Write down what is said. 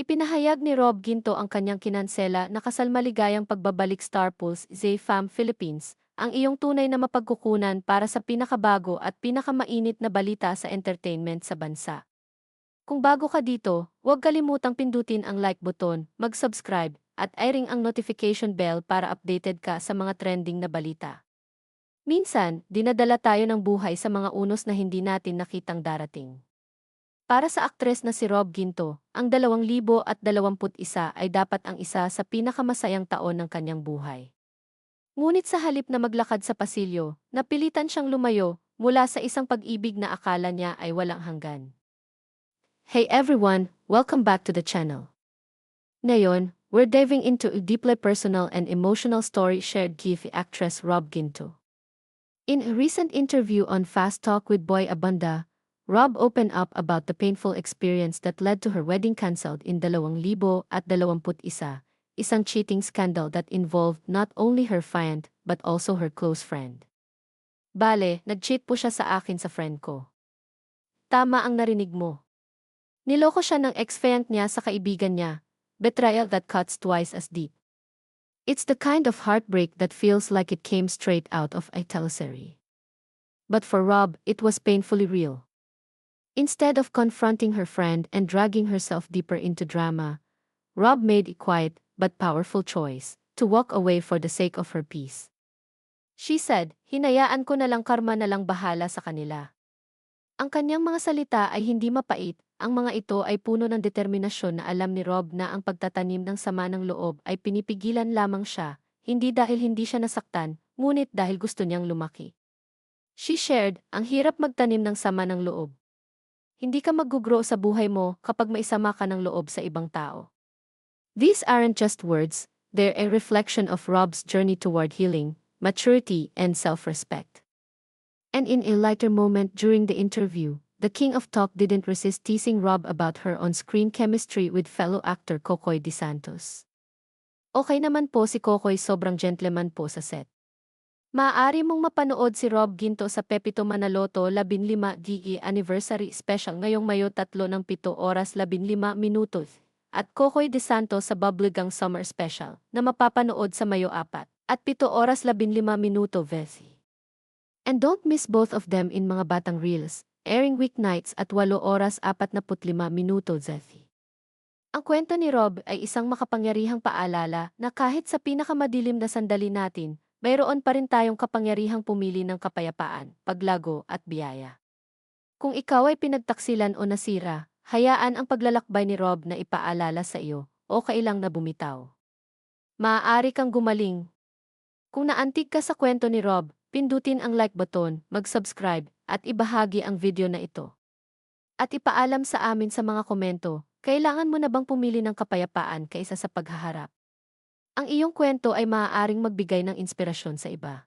Ipinahayag ni Rob Ginto ang kanyang kinansela na kasalmaligayang pagbabalik Star Pulse Z-Fam Philippines, ang iyong tunay na mapagkukunan para sa pinakabago at pinakamainit na balita sa entertainment sa bansa. Kung bago ka dito, huwag kalimutang pindutin ang like button, mag-subscribe, at i-ring ang notification bell para updated ka sa mga trending na balita. Minsan, dinadala tayo ng buhay sa mga unos na hindi natin nakitang darating. Para sa aktres na si Rob Ginto, ang 2021 ay dapat ang isa sa pinakamasayang taon ng kanyang buhay. Ngunit sa halip na maglakad sa pasilyo, napilitan siyang lumayo mula sa isang pag-ibig na akala niya ay walang hanggan. Hey everyone, welcome back to the channel. Ngayon, we're diving into a deeply personal and emotional story shared with actress Rob Ginto. In a recent interview on Fast Talk with Boy Abunda, Rob opened up about the painful experience that led to her wedding cancelled in 2021, isang cheating scandal that involved not only her fiant but also her close friend. Bale, nag-cheat po siya sa akin sa friend ko. Tama ang narinig mo. Niloko siya ng ex-fiant niya sa kaibigan niya, betrayal that cuts twice as deep. It's the kind of heartbreak that feels like it came straight out of a teleserie. But for Rob, it was painfully real. Instead of confronting her friend and dragging herself deeper into drama, Rob made a quiet but powerful choice to walk away for the sake of her peace. She said, hinayaan ko na lang karma na lang bahala sa kanila. Ang kanyang mga salita ay hindi mapait, ang mga ito ay puno ng determinasyon na alam ni Rob na ang pagtatanim ng sama ng loob ay pinipigilan lamang siya, hindi dahil hindi siya nasaktan, ngunit dahil gusto niyang lumaki. She shared, ang hirap magtanim ng sama ng loob. Hindi ka mag-grow sa buhay mo kapag maisama ka ng loob sa ibang tao. These aren't just words, they're a reflection of Rob's journey toward healing, maturity, and self-respect. And in a lighter moment during the interview, the King of Talk didn't resist teasing Rob about her on-screen chemistry with fellow actor Kokoy De Santos. Okay naman po si Kokoy sobrang gentleman po sa set. Maaari mong mapanood si Rob Ginto sa Pepito Manaloto 15 GE Anniversary Special ngayong Mayo 3 ng 7 oras 15 minutos at Kokoy De Santos sa Bubblegang Summer Special na mapapanood sa Mayo 4 at 7 oras 15 minuto Vesi. And don't miss both of them in mga batang reels, airing weeknights at 8 oras 45 minuto Zethi. Ang kwento ni Rob ay isang makapangyarihang paalala na kahit sa pinakamadilim na sandali natin, mayroon pa rin tayong kapangyarihang pumili ng kapayapaan, paglago at biyaya. Kung ikaw ay pinagtaksilan o nasira, hayaan ang paglalakbay ni Rob na ipaalala sa iyo, o kailang na bumitaw. Maaari kang gumaling. Kung naantig ka sa kwento ni Rob, pindutin ang like button, mag-subscribe, at ibahagi ang video na ito. At ipaalam sa amin sa mga komento, kailangan mo na bang pumili ng kapayapaan kaysa sa paghaharap? Ang iyong kwento ay maaaring magbigay ng inspirasyon sa iba.